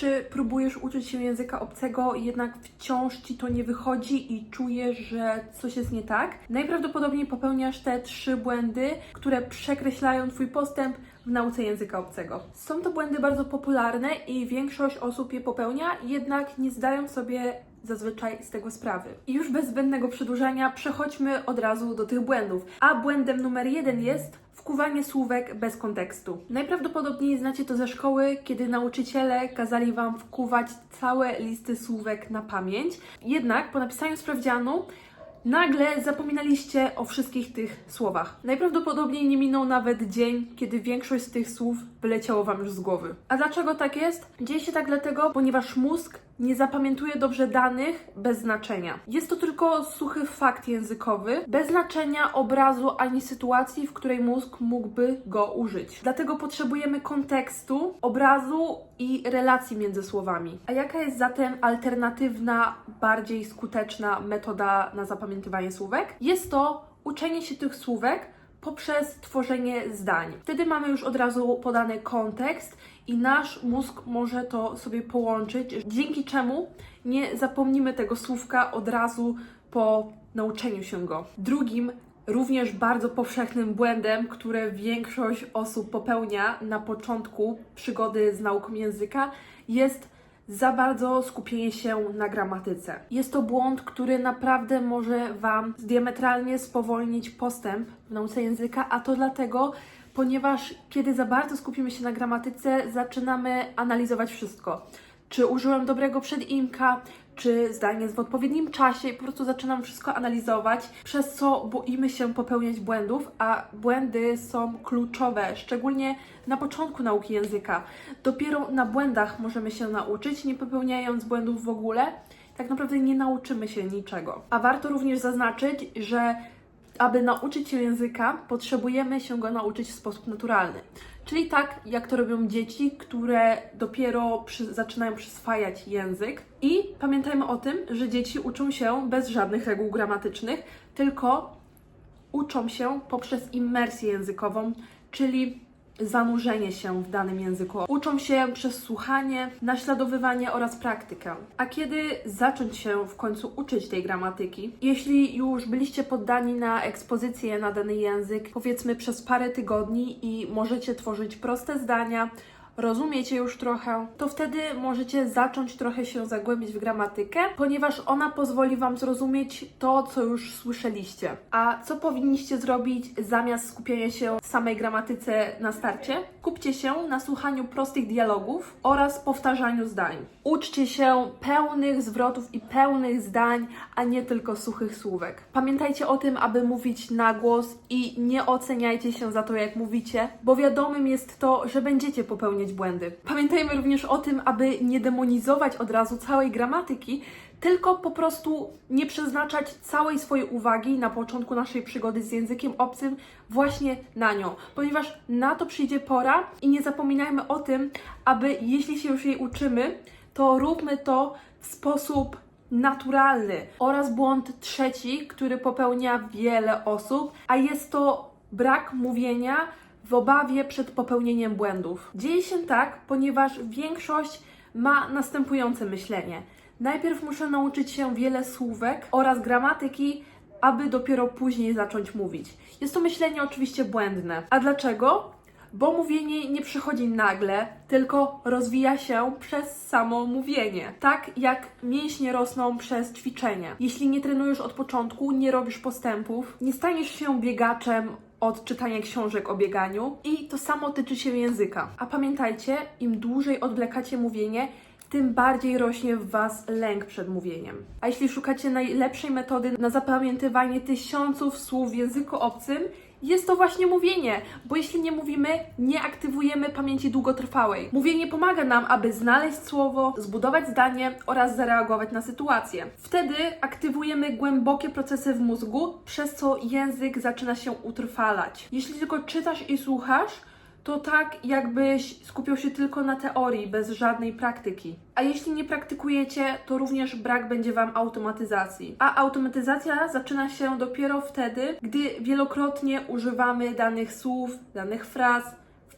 Czy próbujesz uczyć się języka obcego, jednak wciąż ci to nie wychodzi i czujesz, że coś jest nie tak? Najprawdopodobniej popełniasz te trzy błędy, które przekreślają Twój postęp w nauce języka obcego. Są to błędy bardzo popularne i większość osób je popełnia, jednak nie zdają sobie zazwyczaj z tego sprawy. I już bez zbędnego przedłużania przechodźmy od razu do tych błędów. A błędem numer jeden jest wkuwanie słówek bez kontekstu. Najprawdopodobniej znacie to ze szkoły, kiedy nauczyciele kazali Wam wkuwać całe listy słówek na pamięć. Jednak po napisaniu sprawdzianu Nagle zapominaliście o wszystkich tych słowach. Najprawdopodobniej nie minął nawet dzień, kiedy większość z tych słów wyleciało Wam już z głowy. A dlaczego tak jest? Dzieje się tak dlatego, ponieważ mózg nie zapamiętuje dobrze danych bez znaczenia. Jest to tylko suchy fakt językowy, bez znaczenia obrazu ani sytuacji, w której mózg mógłby go użyć. Dlatego potrzebujemy kontekstu, obrazu i relacji między słowami. A jaka jest zatem alternatywna, bardziej skuteczna metoda na zapamiętywanie słówek? Jest to uczenie się tych słówek poprzez tworzenie zdań. Wtedy mamy już od razu podany kontekst i nasz mózg może to sobie połączyć, dzięki czemu nie zapomnimy tego słówka od razu po nauczeniu się go. Drugim Również bardzo powszechnym błędem, które większość osób popełnia na początku przygody z nauką języka, jest za bardzo skupienie się na gramatyce. Jest to błąd, który naprawdę może Wam diametralnie spowolnić postęp w nauce języka, a to dlatego, ponieważ kiedy za bardzo skupimy się na gramatyce, zaczynamy analizować wszystko. Czy użyłem dobrego przedimka, czy zdanie jest w odpowiednim czasie i po prostu zaczynam wszystko analizować, przez co boimy się popełniać błędów, a błędy są kluczowe, szczególnie na początku nauki języka. Dopiero na błędach możemy się nauczyć, nie popełniając błędów w ogóle, tak naprawdę nie nauczymy się niczego. A warto również zaznaczyć, że aby nauczyć się języka, potrzebujemy się go nauczyć w sposób naturalny. Czyli tak, jak to robią dzieci, które dopiero przy, zaczynają przyswajać język. I pamiętajmy o tym, że dzieci uczą się bez żadnych reguł gramatycznych, tylko uczą się poprzez immersję językową, czyli zanurzenie się w danym języku. Uczą się przez słuchanie, naśladowywanie oraz praktykę. A kiedy zacząć się w końcu uczyć tej gramatyki? Jeśli już byliście poddani na ekspozycję na dany język, powiedzmy przez parę tygodni i możecie tworzyć proste zdania, rozumiecie już trochę, to wtedy możecie zacząć trochę się zagłębić w gramatykę, ponieważ ona pozwoli Wam zrozumieć to, co już słyszeliście. A co powinniście zrobić zamiast skupienia się samej gramatyce na starcie? Kupcie się na słuchaniu prostych dialogów oraz powtarzaniu zdań. Uczcie się pełnych zwrotów i pełnych zdań, a nie tylko suchych słówek. Pamiętajcie o tym, aby mówić na głos i nie oceniajcie się za to, jak mówicie, bo wiadomym jest to, że będziecie popełniać błędy. Pamiętajmy również o tym, aby nie demonizować od razu całej gramatyki, tylko po prostu nie przeznaczać całej swojej uwagi na początku naszej przygody z językiem obcym właśnie na nią, ponieważ na to przyjdzie pora i nie zapominajmy o tym, aby jeśli się już jej uczymy, to róbmy to w sposób naturalny. Oraz błąd trzeci, który popełnia wiele osób, a jest to brak mówienia w obawie przed popełnieniem błędów. Dzieje się tak, ponieważ większość ma następujące myślenie. Najpierw muszę nauczyć się wiele słówek oraz gramatyki, aby dopiero później zacząć mówić. Jest to myślenie oczywiście błędne. A dlaczego? Bo mówienie nie przychodzi nagle, tylko rozwija się przez samo mówienie. Tak jak mięśnie rosną przez ćwiczenie. Jeśli nie trenujesz od początku, nie robisz postępów, nie staniesz się biegaczem od czytania książek o bieganiu i to samo tyczy się języka. A pamiętajcie, im dłużej odwlekacie mówienie, tym bardziej rośnie w Was lęk przed mówieniem. A jeśli szukacie najlepszej metody na zapamiętywanie tysiąców słów w języku obcym, jest to właśnie mówienie, bo jeśli nie mówimy, nie aktywujemy pamięci długotrwałej. Mówienie pomaga nam, aby znaleźć słowo, zbudować zdanie oraz zareagować na sytuację. Wtedy aktywujemy głębokie procesy w mózgu, przez co język zaczyna się utrwalać. Jeśli tylko czytasz i słuchasz, to tak jakbyś skupiał się tylko na teorii, bez żadnej praktyki. A jeśli nie praktykujecie, to również brak będzie Wam automatyzacji. A automatyzacja zaczyna się dopiero wtedy, gdy wielokrotnie używamy danych słów, danych fraz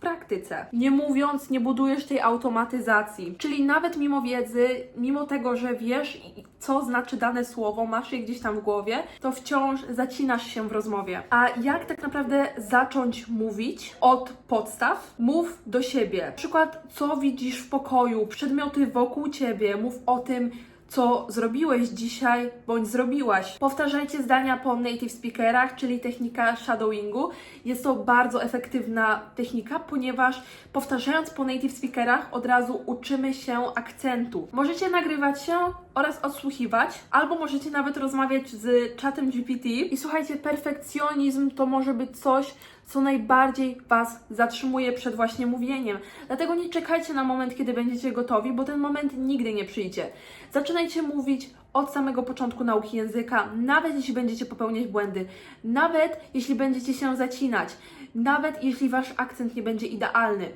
praktyce. Nie mówiąc, nie budujesz tej automatyzacji. Czyli nawet mimo wiedzy, mimo tego, że wiesz, co znaczy dane słowo, masz je gdzieś tam w głowie, to wciąż zacinasz się w rozmowie. A jak tak naprawdę zacząć mówić od podstaw? Mów do siebie. Na przykład, co widzisz w pokoju, przedmioty wokół ciebie, mów o tym, co zrobiłeś dzisiaj bądź zrobiłaś. Powtarzajcie zdania po native speakerach, czyli technika shadowingu. Jest to bardzo efektywna technika, ponieważ powtarzając po native speakerach od razu uczymy się akcentu. Możecie nagrywać się oraz odsłuchiwać, albo możecie nawet rozmawiać z czatem GPT. I słuchajcie, perfekcjonizm to może być coś, co najbardziej Was zatrzymuje przed właśnie mówieniem. Dlatego nie czekajcie na moment, kiedy będziecie gotowi, bo ten moment nigdy nie przyjdzie. Zaczynajcie mówić od samego początku nauki języka, nawet jeśli będziecie popełniać błędy, nawet jeśli będziecie się zacinać, nawet jeśli Wasz akcent nie będzie idealny.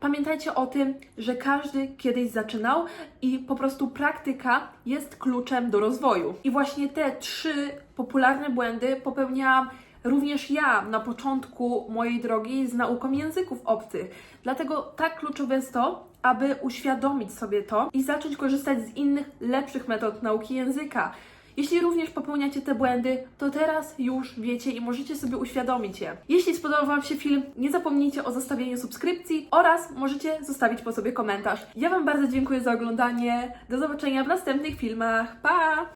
Pamiętajcie o tym, że każdy kiedyś zaczynał i po prostu praktyka jest kluczem do rozwoju. I właśnie te trzy popularne błędy popełniałam również ja na początku mojej drogi z nauką języków obcych. Dlatego tak kluczowe jest to, aby uświadomić sobie to i zacząć korzystać z innych, lepszych metod nauki języka. Jeśli również popełniacie te błędy, to teraz już wiecie i możecie sobie uświadomić je. Jeśli spodobał Wam się film, nie zapomnijcie o zostawieniu subskrypcji oraz możecie zostawić po sobie komentarz. Ja Wam bardzo dziękuję za oglądanie. Do zobaczenia w następnych filmach. Pa!